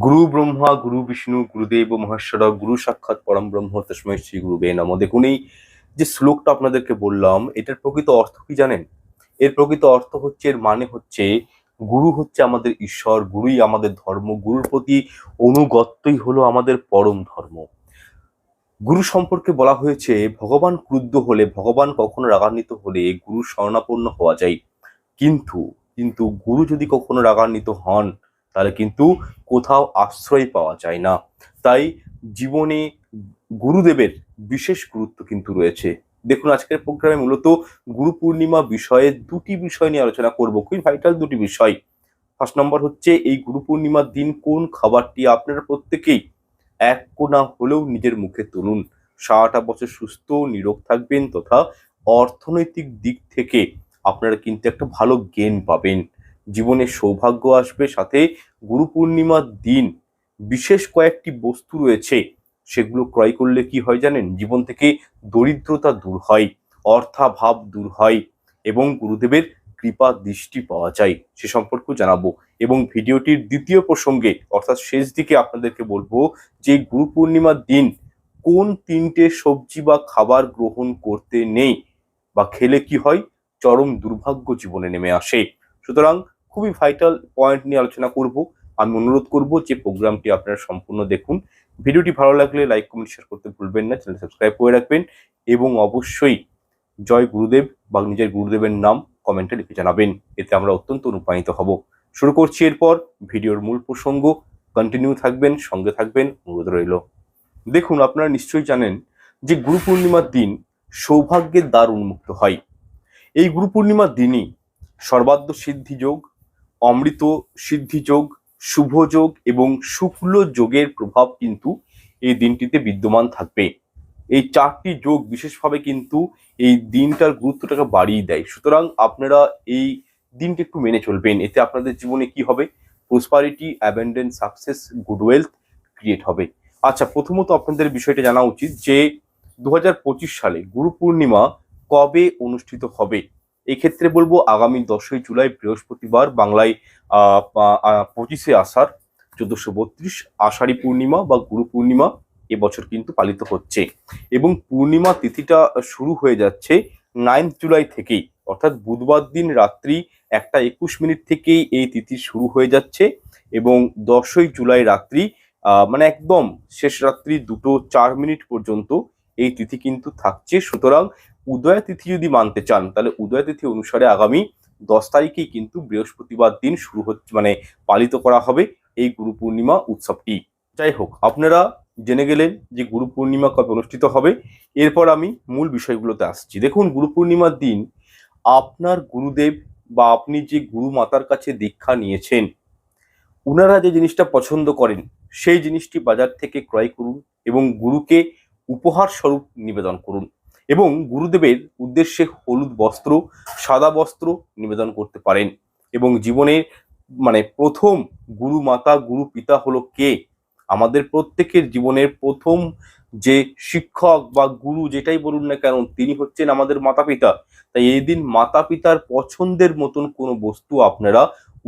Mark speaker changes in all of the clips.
Speaker 1: গুরু ব্রহ্মা, গুরু বিষ্ণু গুরুদেব মহেশ্বর, গুরু সাক্ষাৎ পরম ব্রহ্ম তসময় শ্রী গুরুবে নম। দেখুন এই যে শ্লোকটা আপনাদেরকে বললাম, এটার প্রকৃত অর্থ কি জানেন? এর প্রকৃত অর্থ হচ্ছে, এর মানে হচ্ছে, গুরু হচ্ছে আমাদের ঈশ্বর, গুরুই আমাদের ধর্ম, গুরুর প্রতি অনুগত্যই হলো আমাদের পরম ধর্ম। গুরু সম্পর্কে বলা হয়েছে, ভগবান ক্রুদ্ধ হলে, ভগবান কখনো রাগান্বিত হলে গুরু শরণাপন্ন হওয়া যায়। কিন্তু কিন্তু গুরু যদি কখনো রাগান্বিত হন তাহলে কিন্তু কোথাও আশ্রয় পাওয়া যায় না। তাই জীবনে গুরুদেবের বিশেষ গুরুত্ব কিন্তু রয়েছে। দেখুন, আজকের প্রোগ্রামে মূলত গুরু পূর্ণিমা বিষয়ে দুটি বিষয় নিয়ে আলোচনা করব। খুবই ভাইটাল দুটি বিষয়। ফার্স্ট নম্বর হচ্ছে, এই গুরু পূর্ণিমার দিন কোন খাবারটি আপনারা প্রত্যেকেই এক কোনা হলেও নিজের মুখে তুলুন। সারাটা বছর সুস্থ, নিরোগ থাকবেন তথা অর্থনৈতিক দিক থেকে আপনারা কিন্তু একটা ভালো গেন পাবেন। জীবনে সৌভাগ্য আসবে। সাথে গুরু পূর্ণিমার দিন বিশেষ কয়েকটি বস্তু রয়েছে, সেগুলো ক্রয় করলে কি হয় জানেন? জীবন থেকে দরিদ্রতা দূর হয়, অর্থাভাব দূর হয় এবং গুরুদেবের কৃপা দৃষ্টি পাওয়া যায়। সে সম্পর্কেও জানাব। এবং ভিডিওটির দ্বিতীয় প্রসঙ্গে, অর্থাৎ শেষ দিকে আপনাদেরকে বলব যে গুরু পূর্ণিমার দিন কোন তিনটে সবজি বা খাবার গ্রহণ করতে নেই বা খেলে কি হয়? চরম দুর্ভাগ্য জীবনে নেমে আসে। সুতরাং খুবই ভাইটাল পয়েন্ট নিয়ে আলোচনা করব। আমি অনুরোধ করব যে প্রোগ্রামটি আপনারা সম্পূর্ণ দেখুন। ভিডিওটি ভালো লাগলে লাইক কমেন্ট শেয়ার করতে ভুলবেন না। চ্যানেল সাবস্ক্রাইব করে রাখবেন এবং অবশ্যই জয় গুরুদেব বা নিজের গুরুদেবের নাম কমেন্টে লিখে জানাবেন। এতে আমরা অত্যন্ত অনুপ্রাণিত হব। শুরু করছি এরপর ভিডিওর মূল প্রসঙ্গ। কন্টিনিউ থাকবেন, সঙ্গে থাকবেন, অনুরোধ রইল। দেখুন, আপনারা নিশ্চয়ই জানেন যে গুরু পূর্ণিমার দিন সৌভাগ্যের দ্বার উন্মুক্ত হয়। এই গুরু পূর্ণিমার দিনই সর্বাদ্য সিদ্ধি যোগ, অমৃত সিদ্ধি যোগ, শুভ যোগ এবং শুক্ল যোগের প্রভাব কিন্তু এই দিনটিতে বিদ্যমান থাকবে। এই চারটি যোগ বিশেষভাবে কিন্তু এই দিনটার গুরুত্বটাকে বাড়িয়ে দেয়। সুতরাং আপনারা এই দিনটি একটু মেনে চলবেন। এতে আপনাদের জীবনে কি হবে? Prosperity abundance success good wealth create হবে। আচ্ছা প্রথমত আপনাদের বিষয়টা জানা উচিত যে দু হাজার পঁচিশ সালে গুরু পূর্ণিমা কবে অনুষ্ঠিত হবে? এক্ষেত্রে বলব আগামী দশই জুলাই বৃহস্পতিবার বাংলায় পঁচিশে আষাঢ় চোদ্দশো বত্রিশ আষাঢ়ী পূর্ণিমা বা গুরু পূর্ণিমা এবছর কিন্তু পালিত হচ্ছে এবং পূর্ণিমা তিথিটা শুরু হয়ে যাচ্ছে নাইন্থ জুলাই থেকেই। অর্থাৎ বুধবার দিন রাত্রি একটা একুশ মিনিট থেকেই এই তিথি শুরু হয়ে যাচ্ছে এবং দশই জুলাই রাত্রি মানে একদম শেষ রাত্রি দুটো চার মিনিট পর্যন্ত এই তিথি কিন্তু থাকছে। সুতরাং উদয় তিথি যদি মানতে চান, তাহলে উদয় তিথি অনুসারে আগামী দশ তারিখেই কিন্তু বৃহস্পতিবার দিন শুরু হচ্ছে মানে পালিত করা হবে এই গুরু পূর্ণিমা উৎসবটি। যাই হোক, আপনারা জেনে গেলেন যে গুরু পূর্ণিমা কবে অনুষ্ঠিত হবে। এরপর আমি মূল বিষয়গুলোতে আসছি। দেখুন, গুরু পূর্ণিমার দিন আপনার গুরুদেব বা আপনি যে গুরু মাতার কাছে দীক্ষা নিয়েছেন, উনারা যে জিনিসটা পছন্দ করেন, সেই জিনিসটি বাজার থেকে ক্রয় করুন এবং গুরুকে উপহার স্বরূপ নিবেদন করুন। এবং গুরুদেবের উদ্দেশ্যে হলুদ বস্ত্র, সাদা বস্ত্র নিবেদন করতে পারেন। এবং জীবনের মানে প্রথম গুরু মাতা, গুরু পিতা হলো কে? আমাদের প্রত্যেকের জীবনের প্রথম যে শিক্ষক বা গুরু যেটাই বলুন না কেন, তিনি হচ্ছেন আমাদের মাতা পিতা তাই এই দিন মাতা পিতার পছন্দের মতন কোনো বস্তু আপনারা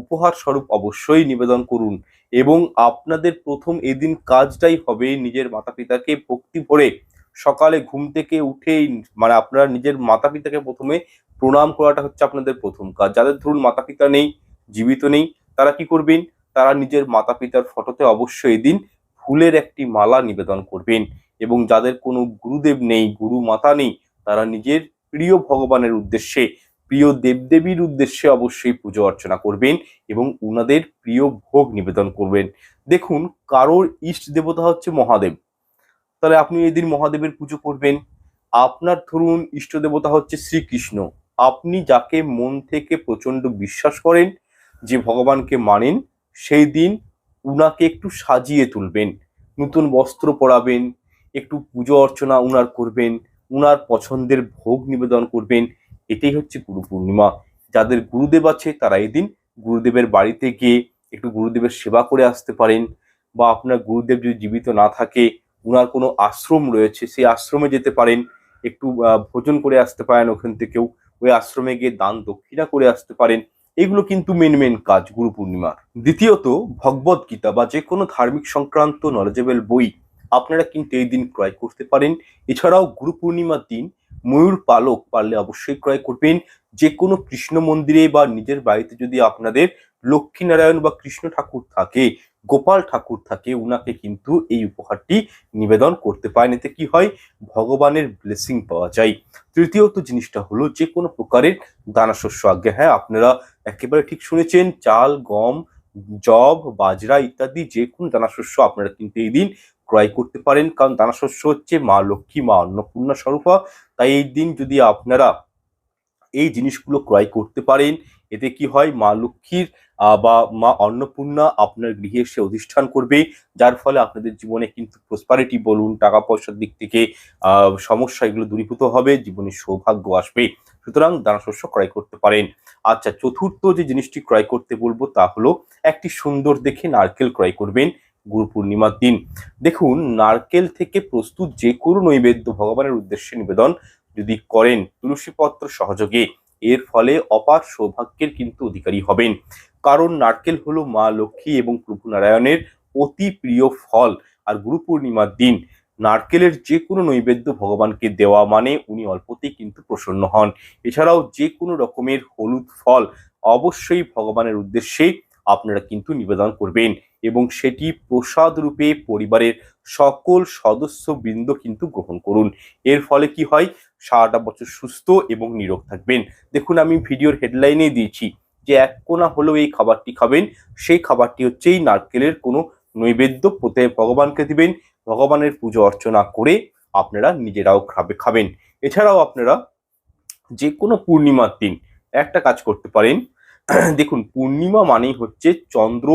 Speaker 1: উপহার স্বরূপ অবশ্যই নিবেদন করুন। এবং আপনাদের প্রথম এদিন কাজটাই হবে নিজের মাতা পিতাকে ভক্তি ভরে সকালে ঘুম থেকে উঠেই মানে আপনারা নিজের মাতা পিতাকে প্রথমে প্রণাম করাটা হচ্ছে আপনাদের প্রথম কাজ। যাদের ধরুন মাতা পিতা নেই, জীবিত নেই, তারা কি করবেন? তারা নিজের মাতা পিতার ফটোতে অবশ্যই এদিন ফুলের একটি মালা নিবেদন করবেন এবং যাদের কোনো গুরুদেব নেই, গুরু মাতা নেই, তারা নিজের প্রিয় ভগবানের উদ্দেশ্যে, প্রিয় দেবদেবীর উদ্দেশ্যে অবশ্যই পুজো অর্চনা করবেন এবং উনাদের প্রিয় ভোগ নিবেদন করবেন। দেখুন, কারোর ইষ্ট দেবতা হচ্ছে মহাদেব। তাহলে আপনি এদিন মহাদেবের পুজো করবেন। আপনার ধরুন ইষ্ট দেবতা হচ্ছে শ্রীকৃষ্ণ। আপনি যাকে মন থেকে প্রচণ্ড বিশ্বাস করেন, যে ভগবানকে মানেন, সেই দিন উনাকে একটু সাজিয়ে তুলবেন। নতুন বস্ত্র পরাবেন, একটু পুজো অর্চনা উনার করবেন, উনার পছন্দের ভোগ নিবেদন করবেন। এটাই হচ্ছে গুরু পূর্ণিমা। যাদের গুরুদেব আছে, তারা এদিন গুরুদেবের বাড়িতে গিয়ে একটু গুরুদেবের সেবা করে আসতে পারেন বা আপনার গুরুদেব যদি জীবিত না থাকে উনার কোনো আশ্রম রয়েছে, সেই আশ্রমে যেতে পারেন, একটু ভোজন করে আসতে পারেন ওখান থেকেও, ওই আশ্রমে গিয়ে দান দক্ষিণা করে আসতে পারেন। এগুলো কিন্তু মেন মেন কাজ গুরু পূর্ণিমার। দ্বিতীয়ত ভগবদ গীতা বা যে কোনো ধার্মিক সংক্রান্ত নলেজেবল বই আপনারা কিন্তু এই দিন ক্রয় করতে পারেন। এছাড়াও গুরু পূর্ণিমার দিন ময়ূর পালক পারলে অবশ্যই ক্রয় করবেন। যে কোনো কৃষ্ণ মন্দিরে বা নিজের বাড়িতে যদি আপনাদের লক্ষ্মীনারায়ণ বা কৃষ্ণ ঠাকুর থাকে গোপাল ঠাকুর থাকে, উনাকে কিন্তু এই উপহারটি নিবেদন করতে পারেন। এতে কি হয়? ভগবানের ব্লেসিং পাওয়া যায়। তৃতীয়ত জিনিসটা হলো যে কোনো প্রকারের দানাশস্য আজ্ঞা। হ্যাঁ আপনারা একেবারে ঠিক শুনেছেন, চাল, গম জব বাজরা ইত্যাদি যে কোনো দানাশস্য আপনারা কিন্তু এই দিন ক্রয় করতে পারেন। কারণ দানাশস্য হচ্ছে মা লক্ষ্মী, মা অন্নপূর্ণা স্বরূপা। তাই এই দিন যদি আপনারা এই জিনিসগুলো ক্রয় করতে পারেন। এতে কি হয়? মা লক্ষ্মীর বা মা অন্নপূর্ণা আপনার গৃহে এসে অধিষ্ঠান করবে। যার ফলে আপনাদের জীবনে কিন্তু প্রসপারিটি বলুন টাকা পয়সার দিক থেকে সমস্যা এগুলো দূরীভূত হবে জীবনে সৌভাগ্য আসবে। সুতরাং দানাশস্য ক্রয় করতে পারেন। আচ্ছা চতুর্থ যে জিনিসটি ক্রয় করতে বলব তা হলো একটি সুন্দর দেখে নারকেল ক্রয় করবেন গুরু পূর্ণিমার দিন। দেখুন, নারকেল থেকে প্রস্তুত যে কোনো নৈবেদ্য ভগবানের উদ্দেশ্যে নিবেদন যদি করেন, তুলসীপত্র সহযোগে। এর ফলে অপার সৌভাগ্যের কিন্তু অধিকারী হবেন। কারণ নারকেল হলো মা লক্ষ্মী এবং প্রভু নারায়ণের অতি প্রিয় ফল আর গুরু পূর্ণিমার দিন। নারকেলের যে কোনো নৈবেদ্য ভগবানকে দেওয়া মানে উনি অল্পতেই কিন্তু প্রসন্ন হন। এছাড়াও যে কোনো রকমের হলুদ ফল অবশ্যই ভগবানের উদ্দেশ্যে আপনারা কিন্তু নিবেদন করবেন এবং সেটি প্রসাদ রূপে পরিবারের সকল সদস্য বৃন্দ কিন্তু গ্রহণ করুন। এর ফলে কি হয়? সারাটা বছর সুস্থ এবং নিরোগ থাকবেন। দেখুন, আমি ভিডিওর হেডলাইনে দিয়েছি যে এক কোনা হলেও এই খাবারটি খাবেন। সেই খাবারটি হচ্ছে এই নারকেলের কোনো নৈবেদ্য। প্রত্যেক ভগবানকে দিবেন, ভগবানের পুজো অর্চনা করে আপনারা নিজেরাও খাবে খাবেন। এছাড়াও আপনারা যে কোনো পূর্ণিমার দিন একটা কাজ করতে পারেন। দেখুন, পূর্ণিমা মানেই হচ্ছে চন্দ্র,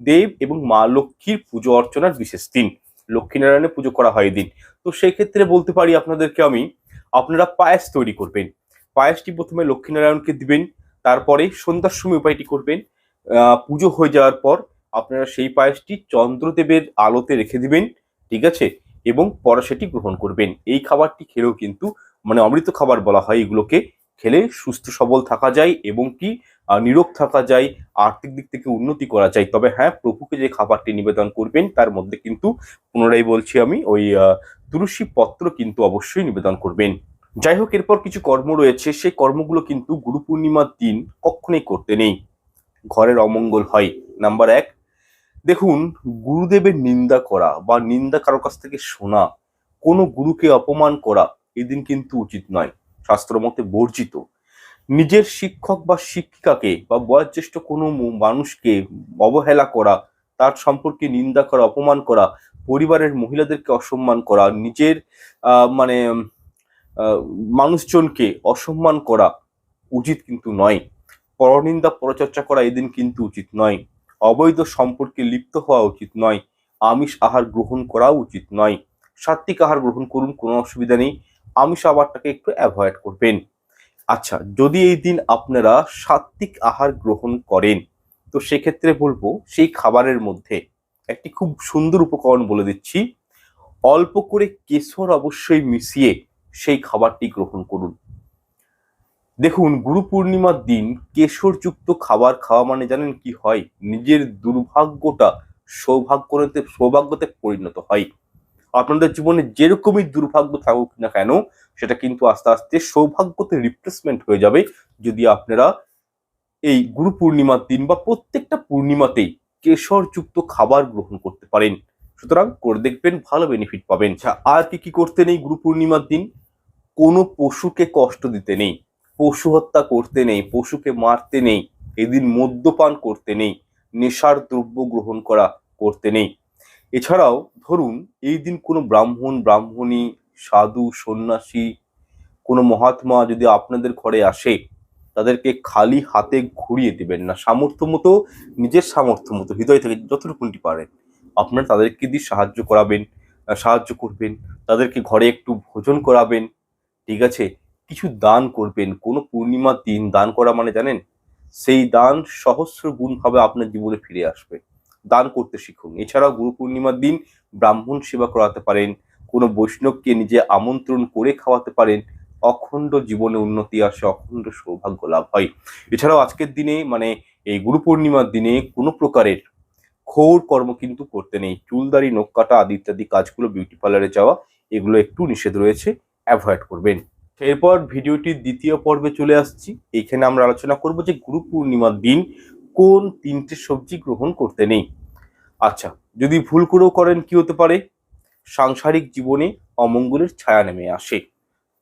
Speaker 1: দেব এবং মা লক্ষ্মীর পুজো অর্চনার বিশেষ দিন। লক্ষ্মীনারায়ণের পুজো করা হয় দিন তো সেই ক্ষেত্রে বলতে পারি আপনাদেরকে আমি আপনারা পায়েস তৈরি করবেন। পায়েসটি প্রথমে লক্ষ্মীনারায়ণকে দিবেন, তারপরে সন্ধ্যার সময় উপায়টি করবেন। পুজো হয়ে যাওয়ার পর আপনারা সেই পায়েসটি চন্দ্রদেবের আলোতে রেখে দিবেন, ঠিক আছে? এবং পরে সেটি গ্রহণ করবেন। এই খাবারটি খেলেও কিন্তু মানে অমৃত খাবার বলা হয় এগুলোকে, খেলে সুস্থ সবল থাকা যায় এবং কি নিরোগ থাকা যায়, আর্থিক দিক থেকে উন্নতি করা যায়। তবে হ্যাঁ প্রভুকে যে খাবারটি নিবেদন করবেন, তার মধ্যে কিন্তু পুনরায় বলছি আমি, ওই তুলসী পত্র কিন্তু অবশ্যই নিবেদন করবেন। যাই হোক, এরপর কিছু কর্ম রয়েছে। সেই কর্মগুলো কিন্তু গুরু পূর্ণিমার দিন কখনোই করতে নেই। ঘরের অমঙ্গল হয়। নাম্বার এক, দেখুন, গুরুদেবের নিন্দা করা বা নিন্দা কারও কাছ থেকে শোনা, কোনো গুরুকে অপমান করা এদিন কিন্তু উচিত নয়। শাস্ত্র মতে বর্জিত। নিজের শিক্ষক বা শিক্ষিকাকে বা বয়োজ্যেষ্ঠ কোনো মানুষকে অবহেলা করা, তার সম্পর্কে নিন্দা করা, অপমান করা, পরিবারের মহিলাদেরকে অসম্মান করা, নিজের মানে মানুষজনকে অসম্মান করা উচিত কিন্তু নয়। পরনিন্দা, পরচর্চা করা এদিন কিন্তু উচিত নয়। অবৈধ সম্পর্কে লিপ্ত হওয়া উচিত নয়। আমিষ আহার গ্রহণ করা উচিত নয়। সাত্বিক আহার গ্রহণ করুন, কোনো অসুবিধা নেই। আমিষ আবারটাকে একটু অ্যাভয়েড করবেন। আচ্ছা যদি এই দিন আপনারা সাত্বিক আহার গ্রহণ করেন, তো সেক্ষেত্রে বলব সেই খাবারের মধ্যে একটি খুব সুন্দর উপকরণ বলে দিচ্ছি। অল্প করে কেশর অবশ্যই মিশিয়ে সেই খাবারটি গ্রহণ করুন। দেখুন, গুরু পূর্ণিমার দিন কেশরযুক্ত খাবার খাওয়া মানে জানেন কি হয়? নিজের দুর্ভাগ্যটা সৌভাগ্যতে সৌভাগ্যতে পরিণত হয়। আপনাদের জীবনে যেরকমই দুর্ভাগ্য থাকুক না কেন সেটা কিন্তু আস্তে আস্তে সৌভাগ্যতে রিপ্লেসমেন্ট হয়ে যাবে। যদি আপনারা এই গুরু পূর্ণিমার দিন বা প্রত্যেকটা পূর্ণিমাতেই কেশরযুক্ত খাবার গ্রহণ করতে পারেন। সুতরাং করে দেখবেন ভালো বেনিফিট পাবেন। আচ্ছা আর কি কি করতে নেই গুরু পূর্ণিমার দিন? কোনো পশুকে কষ্ট দিতে নেই, পশু হত্যা করতে নেই, পশুকে মারতে নেই, এদিন মদ্যপান করতে নেই, নেশার দ্রব্য গ্রহণ করা করতে নেই। এছাড়াও ধরুন, এই দিন কোনো ব্রাহ্মণ, ব্রাহ্মণী সাধু, সন্ন্যাসী, কোনো মহাত্মা যদি আপনাদের ঘরে আসে, তাদেরকে খালি হাতে ঘুরিয়ে দিবেন না। সামর্থ্য মতো, নিজের সামর্থ্য মতো, হৃদয় থেকে যতটুকুনটি পারেন, আপনারা তাদেরকে দিয়ে সাহায্য করাবেন সাহায্য করবেন, তাদেরকে ঘরে একটু ভোজন করাবেন, ঠিক আছে? কিছু দান করবেন। কোনো পূর্ণিমার দিন, দান করা মানে জানেন? সেই দান সহস্র গুণ ভাবে আপনার জীবনে ফিরে আসবে। দান করতে শিখুন। এছাড়াও গুরু পূর্ণিমার দিন ব্রাহ্মণ সেবা করাতে পারেন কোনো বৈষ্ণবকে নিজে আমন্ত্রণ করে খাওয়াতে পারেন, অখণ্ড জীবনে উন্নতি আসে, অখণ্ড সৌভাগ্য লাভ হয়। এছাড়াও আজকের দিনে মানে এই গুরু পূর্ণিমার দিনে কোনো প্রকারের ঘোর কর্ম কিন্তু করতে নেই। চুলদারি নখ কাটা আদি ইত্যাদি কাজগুলো বিউটি পার্লারে যাওয়া, এগুলো একটু নিষেধ রয়েছে। অ্যাভয়েড করবেন। এরপর ভিডিওটির দ্বিতীয় পর্বে চলে আসছি। এইখানে আমরা আলোচনা করব যে গুরু পূর্ণিমার দিন কোন তিনটে সবজি গ্রহণ করতে নেই। আচ্ছা যদি ভুল করেও করেন কি হতে পারে? সাংসারিক জীবনে অমঙ্গলের ছায়া নেমে আসে।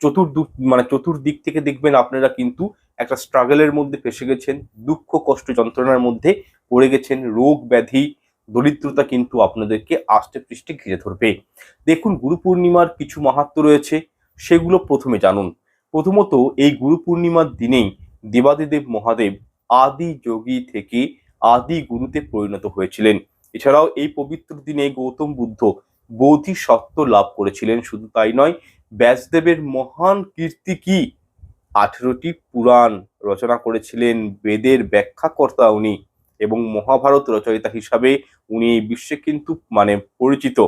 Speaker 1: চতুর্দিক মানে চতুর্দিক থেকে দেখবেন আপনারা কিন্তু একটা স্ট্রাগলের মধ্যে ফেসে গেছেন, দুঃখ, কষ্ট, যন্ত্রণার মধ্যে পড়ে গেছেন, রোগ, ব্যাধি, দরিদ্রতা কিন্তু আপনাদেরকে আষ্টে পৃষ্ঠে ঘিরে ধরবে। দেখুন, গুরু পূর্ণিমার কিছু মাহাত্ম রয়েছে, সেগুলো প্রথমে জানুন। প্রথমত, এই গুরু পূর্ণিমার দিনেই দেবাদিদেব মহাদেব আদি যোগী থেকে আদি গুরুতে পরিণত হয়েছিলেন। এছাড়াও এই পবিত্র দিনে গৌতম বুদ্ধ বোধি সত্য লাভ করেছিলেন। শুধু তাই নয়, ব্যাসদেবের মহান কীর্তি কি? আঠেরোটি পুরাণ রচনা করেছিলেন বেদের ব্যাখ্যাকর্তা উনি এবং মহাভারত রচয়িতা হিসাবে উনি এই বিশ্বে কিন্তু মানে পরিচিত।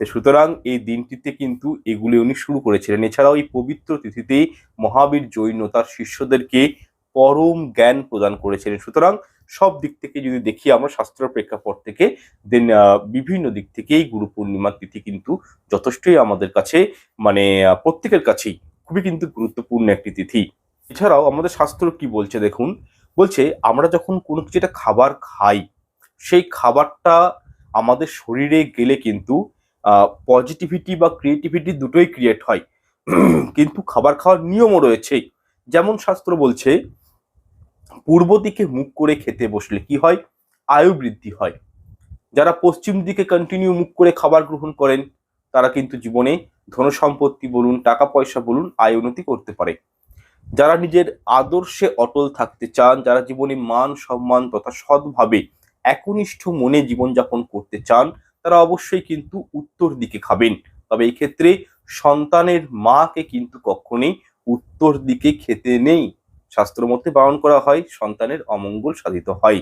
Speaker 1: সুতরাং এই দিনটিতে কিন্তু এগুলি উনি শুরু করেছিলেন। এছাড়াও এই পবিত্র তিথিতেই মহাবীর জৈন তার শিষ্যদেরকে পরম জ্ঞান প্রদান করেছিলেন। সুতরাং সব দিক থেকে যদি দেখি আমরা শাস্ত্র প্রেক্ষাপট থেকে দেন বিভিন্ন দিক থেকেই গুরু পূর্ণিমার তিথি কিন্তু যথেষ্টই আমাদের কাছে মানে প্রত্যেকের কাছেই খুবই কিন্তু গুরুত্বপূর্ণ একটি তিথি। এছাড়াও আমাদের শাস্ত্র কি বলছে দেখুন? বলছে, আমরা যখন কোনো কিছু একটা খাবার খাই, সেই খাবারটা আমাদের শরীরে গেলে কিন্তু পজিটিভিটি বা ক্রিয়েটিভিটি দুটোই ক্রিয়েট হয়। কিন্তু খাবার খাওয়ার নিয়মও রয়েছে যেমন শাস্ত্র বলছে পূর্ব দিকে মুখ করে খেতে বসলে কি হয়? আয়ু বৃদ্ধি হয়। যারা পশ্চিম দিকে কন্টিনিউ মুখ করে খাবার গ্রহণ করেন, তারা কিন্তু জীবনে ধন সম্পত্তি বলুন, টাকা পয়সা বলুন, আয় উন্নতি করতে পারে। যারা নিজের আদর্শে অটল থাকতে চান, যারা জীবনে মান, সম্মান তথা সৎভাবে একনিষ্ঠ মনে জীবনযাপন করতে চান, তারা অবশ্যই কিন্তু উত্তর দিকে খাবেন। তবে এই ক্ষেত্রে সন্তানের মাকে কিন্তু কখনোই উত্তর দিকে খেতে নেই। শাস্ত্র মতে বারণ করা হয়, সন্তানের অমঙ্গল সাধিত হয়।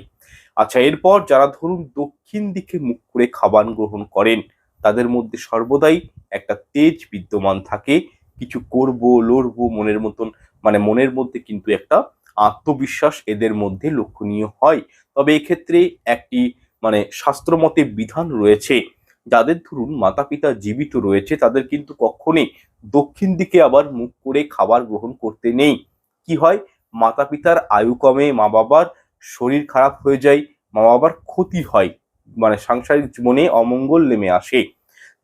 Speaker 1: আচ্ছা এরপর যারা ধরুন দক্ষিণ দিকে মুখ করে খাবার গ্রহণ করেন, তাদের মধ্যে সর্বদাই একটা তেজ বিদ্যমান থাকে। কিছু করব, লড়বো, মনের মতন মানে মনের মধ্যে কিন্তু একটা আত্মবিশ্বাস এদের মধ্যে লক্ষণীয় হয়। তবে এক্ষেত্রে একটি মানে শাস্ত্রমতে বিধান রয়েছে, যাদের ধরুন মাতা পিতা জীবিত রয়েছে, তাদের কিন্তু কখনোই দক্ষিণ দিকে আবার মুখ করে খাবার গ্রহণ করতে নেই। কি হয়? মাতা পিতার আয়ু কমে মা বাবার শরীর খারাপ হয়ে যায় মা বাবার ক্ষতি হয় মানে সাংসারিক জীবনে অমঙ্গল নেমে আসে।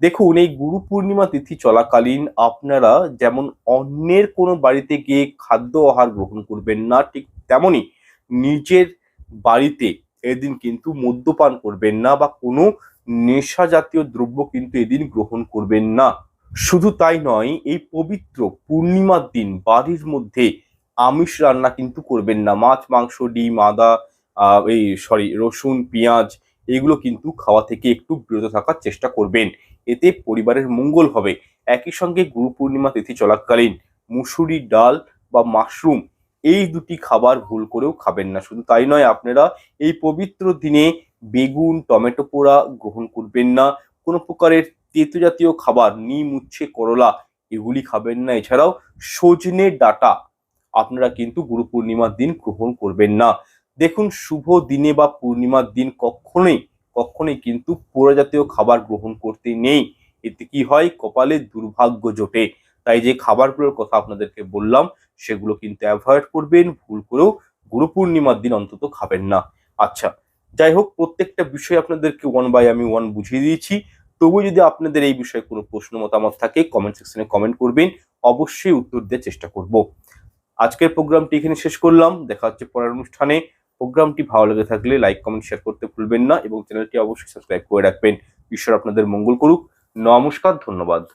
Speaker 1: দেখুন, এই গুরু পূর্ণিমা তিথি চলাকালীন আপনারা যেমন অন্যের কোনো বাড়িতে গিয়ে খাদ্য আহার গ্রহণ করবেন না, ঠিক তেমনই নিজের বাড়িতে এদিন কিন্তু মদ্যপান করবেন না বা কোনো নেশা জাতীয় দ্রব্য কিন্তু এদিন গ্রহণ করবেন না। শুধু তাই নয়, এই পবিত্র পূর্ণিমার দিন, বাড়ির মধ্যে আমিষ রান্না কিন্তু করবেন না। মাছ, মাংস, ডিম, আদা এই সরি রসুন, পেঁয়াজ, এগুলো কিন্তু খাওয়া থেকে একটু বিরত থাকার চেষ্টা করবেন। এতে পরিবারের মঙ্গল হবে। একই সঙ্গে গুরু পূর্ণিমা তিথি চলাকালীন মুসুরি ডাল বা মাশরুম, এই দুটি খাবার ভুল করেও খাবেন না। শুধু তাই নয়, আপনারা এই পবিত্র দিনে বেগুন, টমেটো পোড়া গ্রহণ করবেন না। কোনো প্রকারের তেতো জাতীয় খাবার, নিম, উচ্ছে, করলা, এগুলি খাবেন না। এছাড়াও সজনে ডাটা আপনারা কিন্তু গুরু পূর্ণিমার দিন গ্রহণ করবেন না। দেখুন, শুভ দিনে বা পূর্ণিমার দিন কখনোই কখনোই কিন্তু পোড়া জাতীয় খাবার গ্রহণ করতে নেই। এতে কি হয়? কপালে দুর্ভাগ্য জোটে। তাই যে খাবারগুলোর কথা আপনাদেরকে বললাম, সেগুলো কিন্তু অ্যাভয়েড করবেন, ভুল করেও গুরু পূর্ণিমার দিন অন্তত খাবেন না। আচ্ছা যাই হোক, প্রত্যেকটা বিষয় আপনাদেরকে ওয়ান বাই আমি ওয়ান বুঝিয়ে দিয়েছি। তবু যদি আপনাদের এই বিষয়ে কোনো প্রশ্ন, মতামত থাকে কমেন্ট সেকশনে কমেন্ট করবেন। অবশ্যই উত্তর দেওয়ার চেষ্টা করব। আজকের প্রোগ্রামটি এখানে শেষ করলাম। দেখা হচ্ছে পরের অনুষ্ঠানে। প্রোগ্রামটি ভালো লেগে থাকলে লাইক কমেন্ট শেয়ার করতে ভুলবেন না এবং চ্যানেলটি অবশ্যই সাবস্ক্রাইব করে রাখবেন। ঈশ্বর আপনাদের মঙ্গল করুক। নমস্কার, ধন্যবাদ।